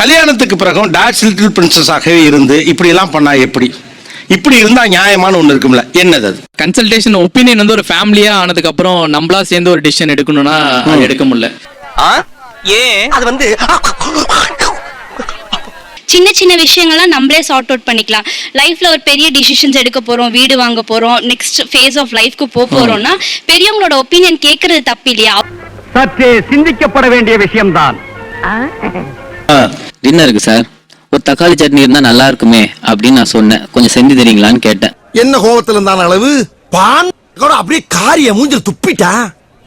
கல்யாணத்துக்கு பிறகும் dad's little பிரின்சஸாகவே இருந்து இப்படி எல்லாம் பண்ணா எப்படி? இப்படி இருந்தா நியாயமான ஒண்ணு இருக்கும்ல. என்னது அது? கன்சல்டேஷன் ஒப்பீனியன் வந்து ஒரு ஃபேமிலியா ஆனதுக்கு அப்புறம் நம்மளா சேர்ந்து ஒரு டிசிஷன் எடுக்கணும்னா எடுக்க முடியல. ஏன்? அது வந்து சின்ன சின்ன விஷயங்கள்லாம் நம்மளே சார்ட் அவுட் பண்ணிக்கலாம். லைஃப்ல ஒரு பெரிய டிசிஷன்ஸ் எடுக்க போறோம் வீடு வாங்க போறோம் நெக்ஸ்ட் ஃபேஸ் ஆஃப் லைஃப்க்கு போக போறோம்னா பெரியவங்களோட ஒப்பீனியன் கேட்கறது தப்பு இல்லையா? சற்றே சிந்திக்கப்பட வேண்டிய விஷயம்தான். டின்னருக்கு சார் ஒரு தக்காளி சட்னி இருந்தா நல்லா இருக்குமே அப்படின்னு நான் சொன்னேன். கொஞ்சம் செஞ்சு தரீங்களான்னு கேட்டேன். என்ன கோபத்துல இருந்தான அளவு? பான் அப்படியே காரிய மூஞ்சில் துப்பிட்டா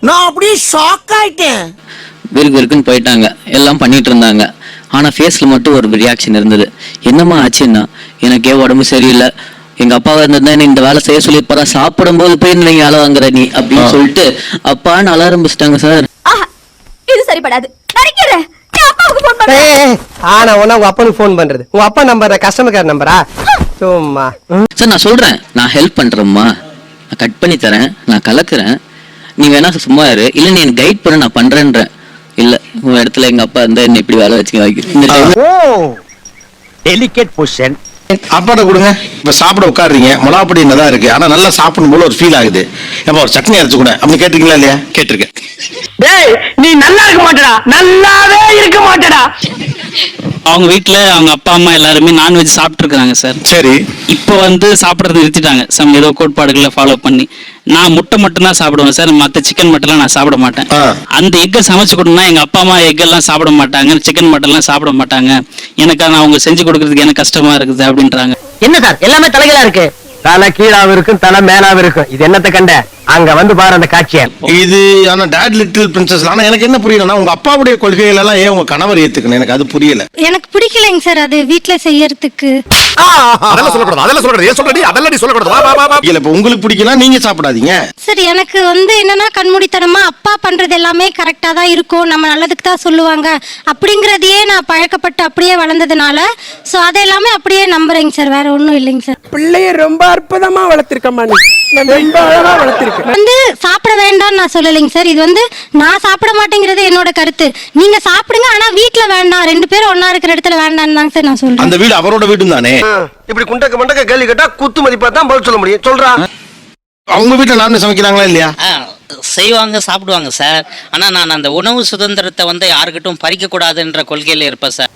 நான் அப்படியே ஷாக் ஆயிட்டேன். விருக்கு விருக்குன்னு போயிட்டாங்க. எல்லாம் பண்ணிட்டு இருந்தாங்க. ஆனா ஃபேஸ்ல மட்டும் ஒரு ரியாக்ஷன் இருந்தது. என்னம்மா ஆச்சுன்னா எனக்கே உடம்பு சரியில்லை? எங்க அப்பாவை இருந்திருந்தா இந்த வேலை செய்ய சொல்லி இப்பதான் சாப்பிடும்போது போய் நீங்க அழ வாங்குற நீ அப்படின்னு சொல்லிட்டு அப்பான்னு அழ ஆரம்பிச்சிட்டாங்க சார் இது சரிப்படாது. ஆனா உன்ன உங்க அப்பனுக்கு ஃபோன் பண்றது. உங்க அப்பா நம்பர் கஸ்டமர் கேர் நம்பரா சும்மா. சார் நான் சொல்றேன். நான் ஹெல்ப் பண்றேம்மா. நான் கட் பண்ணி தரேன். நான் கலக்குறேன். நீ வேணா சும்மா இரு. இல்ல நீ எனக்கு கைட் பண்ண நான் பண்றேன்றேன் இல்ல உன் இடத்துல எங்க அப்பா இருந்தா என்ன இப்படி வேலை வச்சு வைக்க இந்த time ல ஓ டெலிகேட் பொசிஷன் அப்பாட்ட கொடுங்க. இப்ப சாப்பிட உட்காடுறீங்க மிளகாப்பொடி என்னதான் இருக்கு. ஆனா நல்லா சாப்பிடும் போல ஒரு ஃபீல் ஆகுது. ஏப்பா ஒரு சட்னி அரைச்சு கூட. அப்படி கேட்டிருக்கீங்களா இல்லையா? கேட்டிருக்கேன். டேய் நீ நல்லா இருக்க மாட்டடா. நல்லாவே இருக்க மாட்டடா. அவங்க வீட்ல அவங்க அப்பா அம்மா எல்லாருமே நான்வெஜ் சாப்பிட்டுருக்காங்க சார். சரி. இப்போ வந்து சாப்பிட்றது நிறுத்திட்டாங்க. சம் ஏதோ கோட்பாடுகளை ஃபாலோ பண்ணி. நான் முட்டை மட்டும் தான் சாப்பிடுவேன் சார். மற்ற சிக்கன் மட்டன்லாம் நான் சாப்பிட மாட்டேன். அந்த எக்கை சமைச்சு கொடுனா எங்க அப்பா அம்மா எக் எல்லாம் சாப்பிட மாட்டாங்க. சிக்கன் மட்டன்லாம் சாப்பிட மாட்டாங்க. எனக்கு நான் அவங்க செஞ்சு கொடுக்கறதுக்கு எனக்கு கஷ்டமா இருக்குது அப்படின்றாங்க. என்ன சார்? எல்லாமே தலைகளா இருக்கு. தலை கீழாவும் இருக்கும் தலை மேலாவும் இருக்கும். இது என்னத்த கண்ட? அங்க வந்து பாரு அந்த காட்சியை. இது ஆனா டாட் லிட்டில் பிரின்சஸ் ஆனா எனக்கு என்ன புரியலன்னா உங்க அப்பாவுடைய கொள்கைகள் எல்லாம் ஏன் உங்க கணவர் ஏத்துக்கணும்? எனக்கு அது புரியல. எனக்கு பிடிக்கலைங்க சார் அது வீட்ல செய்யறதுக்கு. அதெல்லாம் சொல்லக்கூடாது அதெல்லாம் சொல்லக்கூடாது. ஏன் சொல்றடி அதெல்லாம் நீ சொல்லக்கூடாது. வா வா வா வா. இல்ல இப்ப உங்களுக்கு பிடிக்கலாம் நீங்க சாப்பிடாதீங்க. சார் எனக்கு வந்து என்னன்னா கண்மூடித்தனமா அப்பா பண்றது எல்லாமே கரெக்டா தான் இருக்கும். நம்ம நல்லதுக்கு தான் சொல்லுவாங்க. அப்படிங்கறதையே நான் பழக்கப்பட்டு அப்படியே வளர்ந்ததுனால ஸோ அதை எல்லாமே அப்படியே நம்புறேங்க சார். வேற ஒன்றும் இல்லைங்க சார். பிள்ளைய ரொம்ப அற்புதமா வளர்த்திருக்கம்மா நீ. வந்து சாப்பிட வேண்டாம்னு நான் சொல்லலைங்க சார். இது வந்து நான் சாப்பிட மாட்டேங்கிறது என்னோட கருத்து. நீங்க சாப்பிடுங்க ஆனா வீட்ல வேண்டாம். ரெண்டு பேரும் ஒண்ணா இருக்கிற இடத்துல வேண்டாம்னு தாங்க சார் நான் சொல்றேன். அந்த வீடு அவரோட வீடும் தானே இப்படி குண்டக்க மண்டக்க கேள்வி கேட்டா குத்து மதிப்பா தான் பதில் சொல்ல முடியும். சொல்றா. அவங்க வீட்டுல நானும் சமைக்கிறாங்களா இல்லையா? செய்வாங்க சாப்பிடுவாங்க சார் ஆனா நான் அந்த உணவு சுதந்திரத்தை வந்து யாருக்கிட்டும் பறிக்க கூடாதுன்ற கொள்கையில இருப்பேன் சார்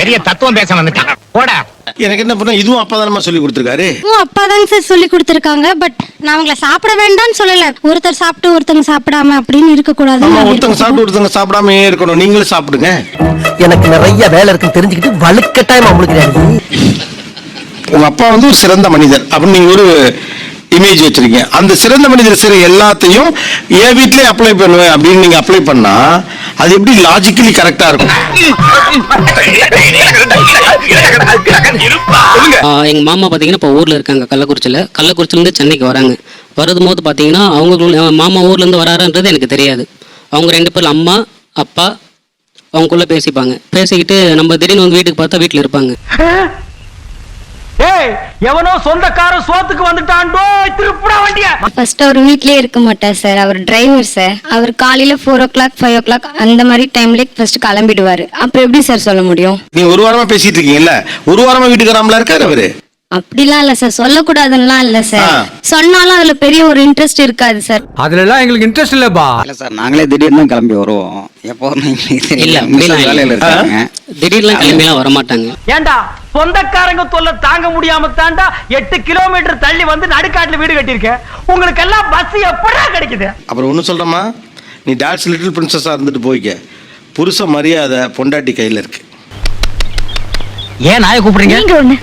பெரிய தத்துவம் பேச வந்துட்டான். போடா. எனக்கு என்ன பண்ண இதுவும் அப்பா தானமா சொல்லி கொடுத்துருக்காரு. உன் அப்பா தாங்க சார் சொல்லி கொடுத்துருக்காங்க. பட் நான் அவங்கள சாப்பிட வேண்டாம்னு சொல்லல. ஒருத்தர் சாப்பிட்டு ஒருத்தங்க சாப்பிடாம அப்படின்னு இருக்க ஆமா ஒருத்தவங்க கூடாது சாப்பிட்டு ஒருத்தவங்க சாப்பிடாம இருக்கணும். நீங்களும் சாப்பிடுங்க. எனக்கு நிறைய வேலை இருக்குன்னு தெரிஞ்சுக்கிட்டு வலுக்கட்டாயமா உங்களுக்கு உங்க அப்பா வந்து ஒரு சிறந்த மனிதர். அப்படின்னு நீங்க ஒரு இமேஜ் வச்சிருக்கீங்க. அந்த சிறந்த மனிதர் சிற எல்லாத்தையும் என் வீட்லயே அப்ளை பண்ணுவேன் அப்படின்னு நீங்க அப்ளை பண்ணா அது எப்படி லாஜிக்கலி கரெக்டா இருக்கும்? எங்க மாமா பாத்தீங்கன்னா இப்போ ஊர்ல இருக்காங்க கள்ளக்குறிச்சியில. கள்ளக்குறிச்சில இருந்து சென்னைக்கு வராங்க. வரது போது பாத்தீங்கன்னா அவங்க மாமா ஊர்ல இருந்து வராருன்றது எனக்கு தெரியாது. அவங்க ரெண்டு பேரும் அம்மா அப்பா அவங்களுக்குள்ள பேசிப்பாங்க. பேசிக்கிட்டு நம்ம திடீர்னு வந்து வீட்டுக்கு பார்த்தா வீட்டுல இருப்பாங்க. எவனோ சொந்தக்காரன் சோத்துக்கு வந்துட்டான்டோ திருப்புடா வண்டிய. ஃபர்ஸ்ட் அவர் வீட்லயே இருக்க மாட்டார் சார். அவர் டிரைவர் சார். அவர் காலையில four o'clock five o'clock அந்த மாதிரி டைம்ல ஃபர்ஸ்ட் கிளம்பிடுவாரு. அப்புறம் எப்படி சார் சொல்ல முடியும்? நீங்க ஒரு வாரமா பேசிட்டு இருக்கீங்கல்ல? ஒரு வாரமா வீட்டுக்கு வராமலா இருக்காரு அவரு? அப்படிலாம் இல்ல சார். சொல்லக்கூடாதுன்னுலாம் இல்ல சார். சொன்னாலும் அதுல பெரிய ஒரு இன்ட்ரெஸ்ட் இருக்காது சார். அதுல எல்லாம் எங்களுக்கு இன்ட்ரெஸ்ட் இல்லப்பா. இல்ல சார் நாங்களே திடீர்னு தான் கிளம்பி வருவோம். எப்போ இல்ல வரமாட்டாங்க. ஏண்டா சொந்தக்காரங்க தொல்லை தாங்க முடியாம தாண்டா எட்டு கிலோமீட்டர் தள்ளி வந்து நடுக்காட்டுல வீடு கட்டியிருக்கேன் உங்களுக்கு எல்லாம் பஸ் எப்படா கிடைக்குது? அப்புறம் ஒன்றும் சொல்றமா நீ டாட்ஸ் லிட்டில் பிரின்சஸா இருந்துட்டு போய்க்க. புருஷ மரியாதை பொண்டாட்டி கையில இருக்கு. ஏன் நாய கூப்பிடுறீங்க? நீங்க ஒண்ணு.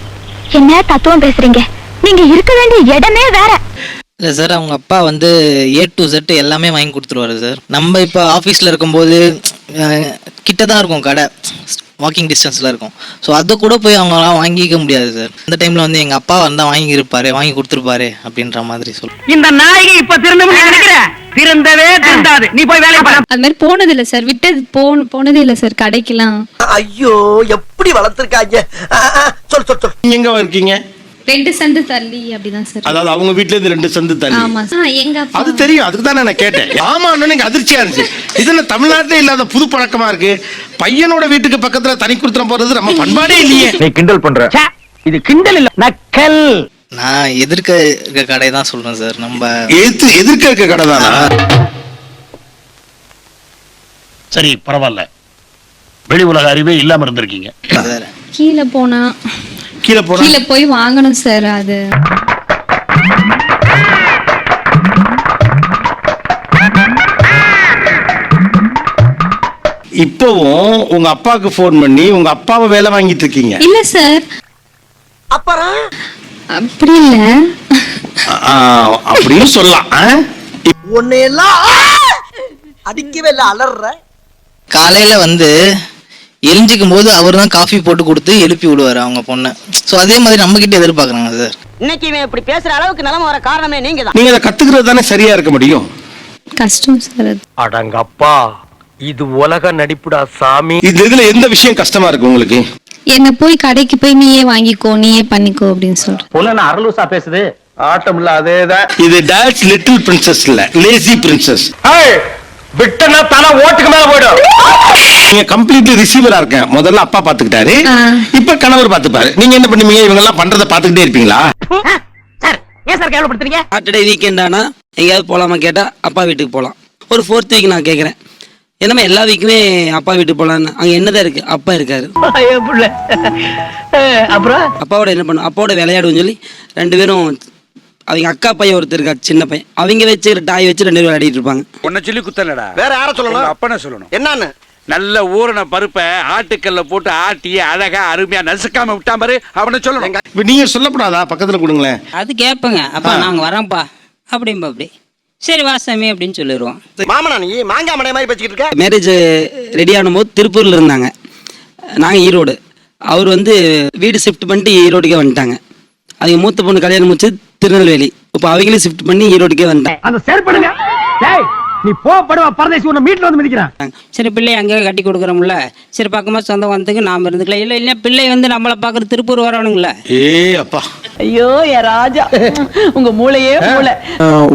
என்ன தத்துவம் பேசுறீங்க? நீங்க இருக்க வேண்டிய இடமே வேற. இல்லை சார் அவங்க அப்பா வந்து ஏ டு செட் எல்லாமே வாங்கி கொடுத்துருவாரு சார் நம்ம இப்போ ஆஃபீஸில் இருக்கும்போது அஹ், கிட்ட தான் இருக்கும் கடை. வாக்கிங் டிஸ்டன்ஸில் இருக்கும். ஸோ அதை கூட போய் அவங்களாம் வாங்கிக்க முடியாது சார் அந்த டைமில் வந்து எங்கள் அப்பா வந்தால் வாங்கி இருப்பாரு வாங்கி கொடுத்துருப்பாரு அப்படின்ற மாதிரி சொல். இந்த நாயகி இப்ப நினைக்கிறேன் திருந்தவே திருந்தாது. நீ போய் வேலையை பாரு அது மாதிரி போனது இல்ல சார் விட்டது போன போனதே இல்ல சார் கடைக்கெல்லாம். ஐயோ எப்படி வளர்த்திருக்காங்க? சொல் சொல் சொல். நீங்க எங்க இருக்கீங்க ரெண்டு சந்து தள்ளி அப்படிதான் சார் அதாவது அவங்க வீட்ல இருந்து ரெண்டு சந்து தள்ளி. ஆமா சார். எங்க அப்பா. அது தெரியும். அதுக்கு தானே நான் கேட்டேன். ஆமா எனக்கு அதிர்ச்சியா இருந்துச்சு. இது என்ன தமிழ்நாட்டிலே இல்லாத புது பழக்கமா இருக்கு? பையனோட வீட்டுக்கு பக்கத்துல தனி கொடுத்துறம் போறது நம்ம பண்பாடே இல்லையே. நீ கிண்டல் பண்ற. இது கிண்டல் இல்ல நக்கல். நான் எதிர்க்க இருக்க கடை தான் சொல்றேன் சார். நம்ம எதிர்த்து எதிர்க்க இருக்க கடை தானா சரி பரவாயில்ல. வெளி உலக அறிவே இல்லாம இருந்திருக்கீங்க. கீழே போனா கீழே போனா? கீழே போய் வாங்கணும் சார் அது. இப்பவும் உங்க அப்பாவுக்கு ஃபோன் பண்ணி உங்க அப்பாவை வேலை வாங்கிட்டு இருக்கீங்க. இல்ல சார். அப்புறம் அப்படி இல்ல. அப்படின்னு சொல்லலாம்? உன்னையெல்லாம் அடிக்கவே இல்ல அலற காலையில வந்து எரிஞ்சிக்கும் போது அவர் தான் காஃபி போட்டு கொடுத்து எழுப்பி விடுவாரு அவங்க பொண்ணை. ஸோ அதே மாதிரி நம்ம கிட்ட எதிர்பார்க்குறாங்க சார். இன்னைக்கு இவன் இப்படி பேசுற அளவுக்கு நிலைமை வர காரணமே நீங்க தான். நீங்க அதை கத்துக்கிறது தானே சரியா இருக்க முடியும்? கஷ்டம் சார் அடங்கப்பா இது உலக நடிப்புடா சாமி. இது இதுல எந்த விஷயம் கஷ்டமா இருக்கு உங்களுக்கு? என்ன போய் கடைக்கு போய் நீயே வாங்கிக்கோ நீயே பண்ணிக்கோ அப்படின்னு சொல்றேன். பொண்ணு அரலூசா பேசுது. ஆட்டம் இல்ல அதேதான் இது டாட்ஸ் லிட்டில் பிரின்சஸ் இல்ல லேசி பிரின்சஸ் விட்டனா தலை ஓட்டுக்கு மேல போயிடும். நீங்க கம்ப்ளீட்லி ரிசீவரா இருக்கேன். முதல்ல அப்பா பாத்துக்கிட்டாரு. இப்ப கணவர் பாத்துப்பாரு நீங்க என்ன பண்ணுவீங்க? இவங்க எல்லாம் பண்றத பாத்துக்கிட்டே இருப்பீங்களா? சார் ஏன் சார் கேவலப்படுத்துறீங்க? சாட்டர்டே வீக்கெண்ட் ஆனால் எங்கேயாவது போகலாமா கேட்டால் அப்பா வீட்டுக்கு போகலாம் ஒரு ஃபோர்த் வீக் நான் கேட்குறேன் என்னம்மா எல்லா வீக்குமே அப்பா வீட்டுக்கு போகலான்னு அங்கே என்னதான் இருக்குது அப்பா இருக்காரு. அப்புறம்? அப்பாவோட என்ன பண்ணும்? அப்பாவோட விளையாடுவோம்னு சொல்லி ரெண்டு பேரும் அவங்க அக்கா பையன் ஒருத்தர் இருக்கா சின்ன பையன். அவங்க வச்சு டாய் வச்சு ரெண்டு பேரும் விளையாடிட்டு இருப்பாங்க. உன்னை சொல்லி குத்தலடா. வேற யார சொல்லணும்? அப்பனை சொல்லணும். என்னன்னு? நல்ல ஊறின பருப்பை ஆட்டுக்கல்ல போட்டு ஆட்டி அழகா அருமையா நசுக்காம விட்டா பாரு அவனை சொல்லணும். இப்ப நீங்க சொல்லப்படாதா? பக்கத்துல கொடுங்களேன். அது கேட்பேங்க. அப்பா நாங்கள் வரோம்ப்பா அப்படிம்பா அப்படி. சரி வா சாமி அப்படின்னு சொல்லிடுவோம் மாமனா நீ? மாங்காய் மடை மாதிரி பேசிக்கிட்டு இருக்க? மேரேஜ் ரெடி ஆனும்போது திருப்பூரில் இருந்தாங்க. நாங்கள் ஈரோடு. அவர் வந்து வீடு ஷிஃப்ட் பண்ணிட்டு ஈரோடுக்கே வந்துட்டாங்க. அவங்க மூத்த பொண்ணு கல்யாணம் முடிச்சு திருநெல்வேலி. இப்போ அவங்களே ஷிஃப்ட் பண்ணி ஈரோடுக்கே வந்துட்டாங்க. அந்த செயற்படுங்க. டேய் நீ போ படுவா பரதேசி உன்னை மீட்ல வந்து மிதிக்கிறான். சரி பிள்ளை அங்கேயே கட்டி கொடுக்குறோம்ல. சரி பக்கமாக சொந்தம் வந்ததுக்கு நாம் இருந்துக்கலாம். இல்லை இல்லை பிள்ளை வந்து நம்மளை பார்க்குற திருப்பூர் வரணுங்கள ஏ அப்பா. ஐயோ என் ராஜா. உங்க மூளையே மூளை.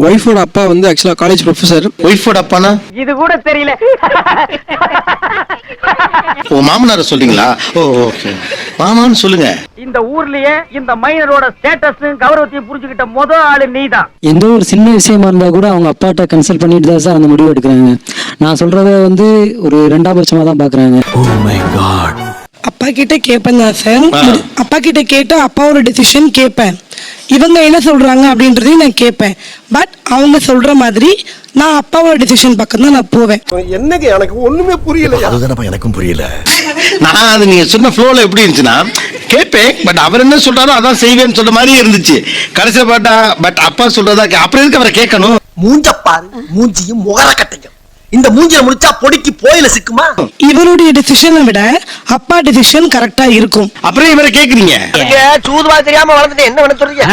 ஒய்ஃபோட அப்பா வந்து ஆக்சுவலாக காலேஜ் ப்ரொஃபஸர் ஒய்ஃபோட அப்பானா? இது கூட தெரியல. ஓ மாமனார சொல்றீங்களா? ஓ ஓகே மாமான்னு சொல்லுங்க. இந்த ஊர்லயே இந்த மைனரோட ஸ்டேட்டஸ் கௌரவத்தையும் புரிஞ்சுக்கிட்ட முத ஆளு நீதான். எந்த ஒரு சின்ன விஷயமா இருந்தால் கூட அவங்க அப்பாட்ட கன்சல்ட் பண்ணிட்டு தான் சார் அந்த முடிவு எடுக்கிறாங்க. நான் சொல்கிறத வந்து ஒரு ரெண்டாம் பட்சமாக தான் பார்க்குறாங்க அப்பா கிட்ட கேட்பேன் தான் சார். அப்பா கிட்ட கேட்டு அப்பாவோட டெசிஷன் கேட்பேன். இவங்க என்ன சொல்றாங்க அப்படின்றதையும் நான் கேட்பேன். பட் அவங்க சொல்ற மாதிரி நான் அப்பாவோட டெசிஷன் பக்கம் தான் நான் போவேன். என்னங்க எனக்கு ஒண்ணுமே புரியல அதுதானப்பா எனக்கும் புரியல. நான் அது நீங்க சொன்ன ஃப்ளோல எப்படி இருந்துச்சுன்னா கேட்பேன் பட் அவர் என்ன சொல்றாரோ அதான் செய்வேன்னு சொல்ற மாதிரி இருந்துச்சு. கடைசியில பார்த்தா பட் அப்பா சொல்றதா கே- அப்புறம் எதுக்கு அவரை கேட்கணும்? மூஞ்ச பாரு மூஞ்சியும் முகர கட்டையும் இந்த மூஞ்சில முடிச்சா பொடிக்கு போயில சிக்குமா? இவருடைய டெசிஷனை விட அப்பா டெசிஷன் கரெக்டா இருக்கும். அப்புறம் இவரை கேக்குறீங்க? சூதுவா தெரியாம வளர்ந்துட்டு என்ன பண்ண சொல்றீங்க?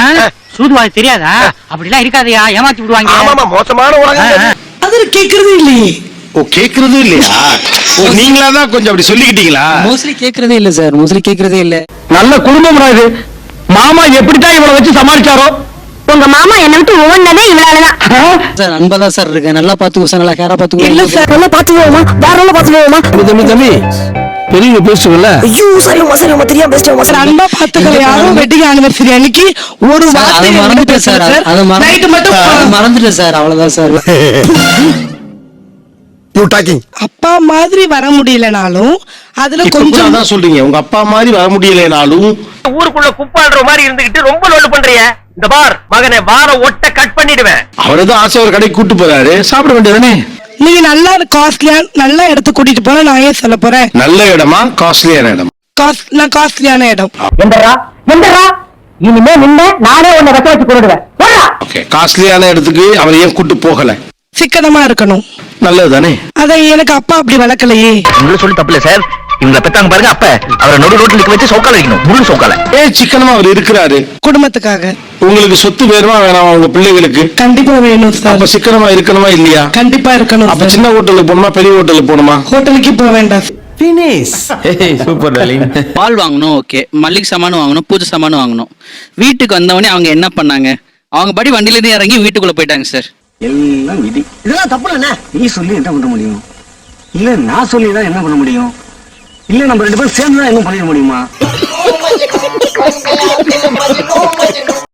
சூதுவாது தெரியாதா? அப்படிலாம் இருக்காதயா ஏமாத்தி விடுவாங்க. ஆமாமா மோசமான உலகம் அது. கேக்குறது இல்லையே. ஓ கேக்குறதும் இல்லையா? ஓ நீங்களா தான் கொஞ்சம் அப்படி சொல்லிக்கிட்டீங்களா? மோஸ்ட்லி கேட்குறதே இல்லை சார் மோஸ்ட்லி கேட்குறதே இல்லை. நல்ல குடும்பம்டா இது. மாமா எப்படித்தான் இவளை வச்சு சமாளிச்சாரோ? உங்க மாமா என்ன விட்டு ஒவ்வொன்னதே இவளாலதான். சார் அன்பா தான் சார் இருக்கேன் நல்லா பார்த்துக்கோ சார். நல்லா கேரா பார்த்துக்கோ இல்ல சார் நல்லா பாத்து போவோமா வேற நல்லா பாத்து போவோமா தம்பி தம்பி. பெரியவங்க பேசுவல ஐயோ சரிமா சரிமா தெரியாம பேசிட்டேன் சார் அன்பா பாத்துக்கல யாரும் வெட்டிங் ஆனிவர்சரி அன்னைக்கு ஒரு வார்த்தை மறந்துட்டேன் சார். அதை நைட்டு மட்டும் மறந்து மறந்துட்டேன் சார். அவ்வளோதான் சார். அப்பா மாதிரி வர முடியலனாலும் அதுல கொஞ்சம் அதான் சொல்றீங்க. உங்க அப்பா மாதிரி வர முடியலைனாலும் ஊருக்குள்ள குப்பாடுற மாதிரி இருந்துகிட்டு ரொம்ப லோடு பண்றிய. இந்த பார் மகனே வார ஒட்ட கட் பண்ணிடுவேன். அவரதான் ஆசை ஒரு கடைக்கு கூட்டு போறாரு. சாப்பிட வேண்டியதானே? நீங்க நல்லா காஸ்ட்லியா நல்ல இடத்துக்கு கூட்டிட்டு போனா நான் ஏன் சொல்ல போறேன்? நல்ல இடமா காஸ்ட்லியான இடம்? காஸ்ட் நான் காஸ்ட்லியான இடம். எந்தரா எந்தரா இனிமே நின்ன நானே உன்னை வெட்ட வச்சு கொண்டுடுவேன். ஓகே காஸ்ட்லியான இடத்துக்கு அவர் ஏன் கூட்டு போகல? சிக்கனமா இருக்கணும். நல்லது தானே அதை எனக்கு அப்பா அப்படி வளர்க்கலையே. உங்களை சொல்லி தப்பு இல்ல சார். இவங்களை பெத்தாங்க பாருங்க அப்ப அவரை நடு ரோட்ல நிக்க வச்சு சோக்கால வைக்கணும். முழு சோக்கால சிக்கனமா அவர் இருக்கிறாரு. குடும்பத்துக்காக. உங்களுக்கு சொத்து வேணுமா வேணாமா உங்க பிள்ளைகளுக்கு? கண்டிப்பா வேணும் சார் அப்ப சிக்கனமா இருக்கணுமா இல்லையா? கண்டிப்பா இருக்கணும் அப்ப. சின்ன ஹோட்டலுக்கு போகணுமா பெரிய ஹோட்டலுக்கு போகணுமா? ஹோட்டலுக்கு போக வேண்டாம் சூப்பர் பால் வாங்கணும் ஓகே. மல்லிகை சாமான் வாங்கணும் பூஜை சாமான் வாங்கணும். வீட்டுக்கு வந்தவொடனே அவங்க என்ன பண்ணாங்க? அவங்க படி வண்டியில இருந்து இறங்கி வீட்டுக்குள்ள போயிட்டாங்க சார் எல்லாம் விதி. இதெல்லாம் தப்பு நீ சொல்லி என்ன பண்ண முடியும்? இல்ல நான் சொல்லி தான் என்ன பண்ண முடியும்? இல்ல நம்ம ரெண்டு பேரும் சேர்ந்து இன்னும் பண்ணிட முடியுமா?